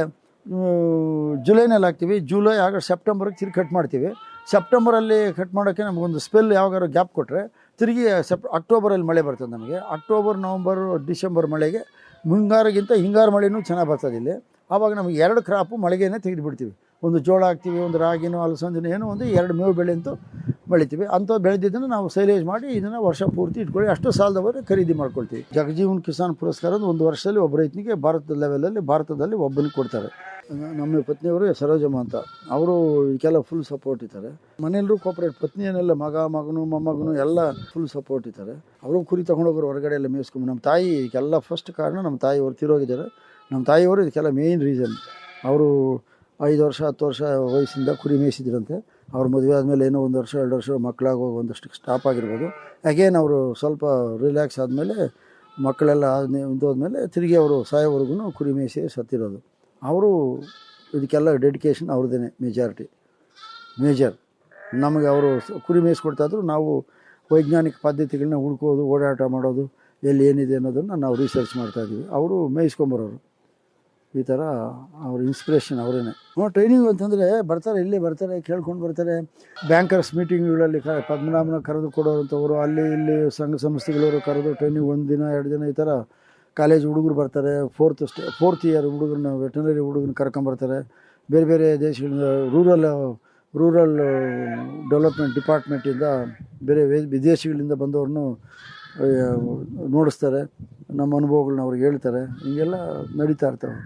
ಜುಲೈನಲ್ಲಿ ಹಾಕ್ತೀವಿ. ಜುಲೈ ಆಗಸ್ಟ್, ಸೆಪ್ಟೆಂಬರ್ಗೆ ತಿರುಗಿ ಕಟ್ ಮಾಡ್ತೀವಿ. ಸೆಪ್ಟೆಂಬರಲ್ಲಿ ಕಟ್ ಮಾಡೋಕ್ಕೆ ನಮಗೊಂದು ಸ್ಪೆಲ್ ಯಾವಾಗಾರು ಗ್ಯಾಪ್ ಕೊಟ್ಟರೆ ತಿರುಗಿ ಸೆಪ್, ಅಕ್ಟೋಬರಲ್ಲಿ ಮಳೆ ಬರ್ತದೆ ನಮಗೆ. ಅಕ್ಟೋಬರ್, ನವಂಬರ್, ಡಿಸೆಂಬರ್ ಮಳೆಗೆ ಮುಂಗಾರಿಗಿಂತ ಹಿಂಗಾರು ಮಳೆನೂ ಚೆನ್ನಾಗಿ ಬರ್ತದೆ ಇಲ್ಲಿ. ಆವಾಗ ನಮಗೆ ಎರಡು ಕ್ರಾಪು ಮಳೆಗೇನೆ ತೆಗೆದುಬಿಡ್ತೀವಿ. ಒಂದು ಜೋಳ ಹಾಕ್ತೀವಿ, ಒಂದು ರಾಗಿನೋ, ಅಲಸಂದಿನೋ, ಏನೋ ಒಂದು ಎರಡು ಮೇವು ಬೆಳೆ ಅಂತೂ ಬೆಳಿತೀವಿ. ಅಂಥವು ಬೆಳೆದಿದ್ದನ್ನು ನಾವು ಸೈಲೇಜ್ ಮಾಡಿ ಇದನ್ನು ವರ್ಷ ಪೂರ್ತಿ ಇಟ್ಕೊಳ್ಳಿ. ಅಷ್ಟು ಸಾಲದವರೆ ಖರೀದಿ ಮಾಡ್ಕೊಳ್ತೀವಿ. ಜಗಜೀವನ್ ಕಿಸಾನ್ ಪುರಸ್ಕಾರ ಒಂದು ವರ್ಷದಲ್ಲಿ ಒಬ್ಬ ರೈತನಿಗೆ ಭಾರತದ ಲೆವೆಲಲ್ಲಿ ಭಾರತದಲ್ಲಿ ಒಬ್ಬನಿಗೆ ಕೊಡ್ತಾರೆ. ನಮ್ಮ ಪತ್ನಿಯವರು ಸರೋಜಮ್ಮ ಅಂತ. ಅವರು ಇದಕ್ಕೆಲ್ಲ ಫುಲ್ ಸಪೋರ್ಟ್ ಇದ್ದಾರೆ. ಮನೆಯಲ್ಲರೂ ಕೋಪರೇಟ್ ಪತ್ನಿಯನ್ನೆಲ್ಲ ಮಗ, ಮಗನು, ಮೊಮ್ಮಗನು ಎಲ್ಲ ಫುಲ್ ಸಪೋರ್ಟ್ ಇದ್ದಾರೆ. ಅವರು ಕುರಿ ತೊಗೊಂಡೋಗೋರು ಹೊರಗಡೆ ಎಲ್ಲ ಮೇಯಿಸ್ಕೊಂಡು ನಮ್ಮ ತಾಯಿ ಇದಕ್ಕೆಲ್ಲ ಫಸ್ಟ್ ಕಾರಣ ನಮ್ಮ ತಾಯಿಯವರು ತಿರೋಗಿದ್ದಾರೆ. ನಮ್ಮ ತಾಯಿಯವರು ಇದಕ್ಕೆಲ್ಲ ಮೇಯ್ನ್ ರೀಸನ್ ಅವರು ಐದು ವರ್ಷ, ಹತ್ತು ವರ್ಷ ವಯಸ್ಸಿಂದ ಕುರಿ ಮೇಯಿಸಿದ್ರಂತೆ. ಅವ್ರ ಮದುವೆ ಆದಮೇಲೆ ಏನೋ ಒಂದು ವರ್ಷ, ಎರಡು ವರ್ಷ ಮಕ್ಕಳಾಗೋ ಒಂದಷ್ಟು ಸ್ಟಾಪ್ ಆಗಿರ್ಬೋದು. ಅಗೇನ್ ಅವರು ಸ್ವಲ್ಪ ರಿಲ್ಯಾಕ್ಸ್ ಆದಮೇಲೆ ಮಕ್ಕಳೆಲ್ಲ ಆದ ಮೇಲೆ ತಿರುಗಿ ಅವರು ಸಾಯೋವರೆಗೂ ಕುರಿ ಮೇಯಿಸಿ ಸತ್ತಿರೋದು. ಅವರು ಇದಕ್ಕೆಲ್ಲ ಡೆಡಿಕೇಶನ್ ಅವ್ರದ್ದೇ ಮೆಜಾರಿಟಿ ಮೇಜರ್ ನಮಗೆ ಅವರು ಕುರಿ ಮೇಯಿಸ್ಕೊಡ್ತಾಯಿದ್ರು ನಾವು ವೈಜ್ಞಾನಿಕ ಪದ್ಧತಿಗಳನ್ನ ಹುಡ್ಕೋದು, ಓಡಾಟ ಮಾಡೋದು, ಎಲ್ಲಿ ಏನಿದೆ ಅನ್ನೋದನ್ನು ನಾವು ರಿಸರ್ಚ್ ಮಾಡ್ತಾಯಿದ್ವಿ ಅವರು ಮೇಯಿಸ್ಕೊಂಬರೋರು. ಈ ಥರ ಅವ್ರ ಇನ್ಸ್ಪಿರೇಷನ್ ಅವರೇ ಹ್ಞೂ ಟ್ರೈನಿಂಗ್ ಅಂತಂದರೆ ಬರ್ತಾರೆ, ಇಲ್ಲಿ ಬರ್ತಾರೆ, ಕೇಳ್ಕೊಂಡು ಬರ್ತಾರೆ. ಬ್ಯಾಂಕರ್ಸ್ ಮೀಟಿಂಗ್ಗಳಲ್ಲಿ ಕ, ಪದ್ಮನಾಭನ ಕರೆದು ಕೊಡೋವಂಥವ್ರು ಅಲ್ಲಿ ಇಲ್ಲಿ ಸಂಘ ಸಂಸ್ಥೆಗಳವರು ಕರೆದು ಟ್ರೈನಿಂಗ್ ಒಂದು ದಿನ, ಎರಡು ದಿನ ಈ ಥರ ಕಾಲೇಜ್ ಹುಡುಗರು ಬರ್ತಾರೆ ಫೋರ್ತ್ ಸ್ಟೇ ಫೋರ್ತ್ ಇಯರ್ ಹುಡುಗರನ್ನ ವೆಟನರಿ ಹುಡುಗರನ್ನ ಕರ್ಕೊಂಬರ್ತಾರೆ ಬೇರೆ ಬೇರೆ ದೇಶಗಳಿಂದ ರೂರಲ್ ರೂರಲ್ ಡೆವಲಪ್ಮೆಂಟ್ ಡಿಪಾರ್ಟ್ಮೆಂಟಿಂದ ಬೇರೆ ವಿದೇಶಗಳಿಂದ ಬಂದವ್ರನ್ನು ನೋಡಿಸ್ತಾರೆ. ನಮ್ಮ ಅನುಭವಗಳನ್ನ ಅವ್ರಿಗೆ ಹೇಳ್ತಾರೆ. ಹೀಗೆಲ್ಲ ನಡೀತಾ ಇರ್ತವೆ.